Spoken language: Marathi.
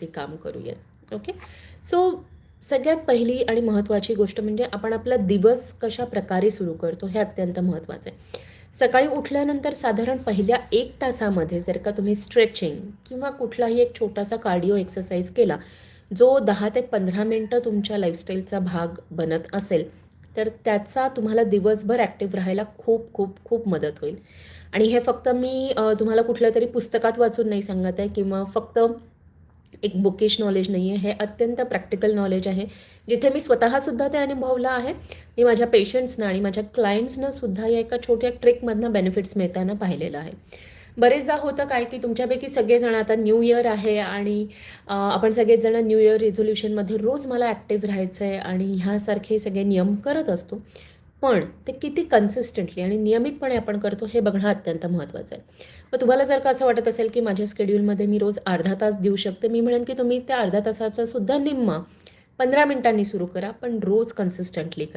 ते काम करूया ओके सो सगळ्यात पहिली आणि महत्त्वाची गोष्ट म्हणजे आपण आपला दिवस कशा प्रकारे सुरू करतो हे अत्यंत महत्त्वाचं आहे. सकाळी उठल्यानंतर साधारण पहिल्या एक तासामध्ये जर का तुम्ही स्ट्रेचिंग किंवा कुठलाही एक छोटासा कार्डिओ एक्सरसाइज केला जो दहा ते पंधरा मिनटं तुमच्या लाईफस्टाईलचा भाग बनत असेल तर त्याचा तुम्हाला दिवसभर ॲक्टिव्ह राहायला खूप खूप खूप मदत होईल. आणि हे फक्त मी तुम्हाला कुठल्या तरी पुस्तकात वाचून नाही सांगत आहे किंवा फक्त एक बुकिश नॉलेज नाही आहे हे अत्यंत प्रॅक्टिकल नॉलेज आहे. जिथे मी स्वतःसुद्धा ते अनुभवलं आहे. मी माझ्या पेशंट्सना आणि माझ्या क्लायंट्सना सुद्धा या एका छोट्या ट्रेकमधनं बेनिफिट्स मिळताना पाहिलेलं आहे. बरेचदा होतं काय की तुमच्यापैकी सगळेजण आता न्यू इयर आहे आणि आपण सगळेजण न्यू इयर रिझोल्युशनमध्ये रोज मला ॲक्टिव्ह राहायचं आहे आणि ह्यासारखे सगळे नियम करत असतो. पण ते किती कन्सिस्टंटली आणि नियमितपणे आपण करतो हे बघणं अत्यंत महत्त्वाचं आहे. मग तुम्हाला जर का असं वाटत असेल की माझ्या स्केड्यूलमध्ये मी रोज अर्धा तास देऊ शकते मी म्हणेन की तुम्ही त्या अर्धा तासाचा सुद्धा निम्मा पंधरा मिनिटांनी सुरू करा पण रोज कन्सिस्टंटली करा.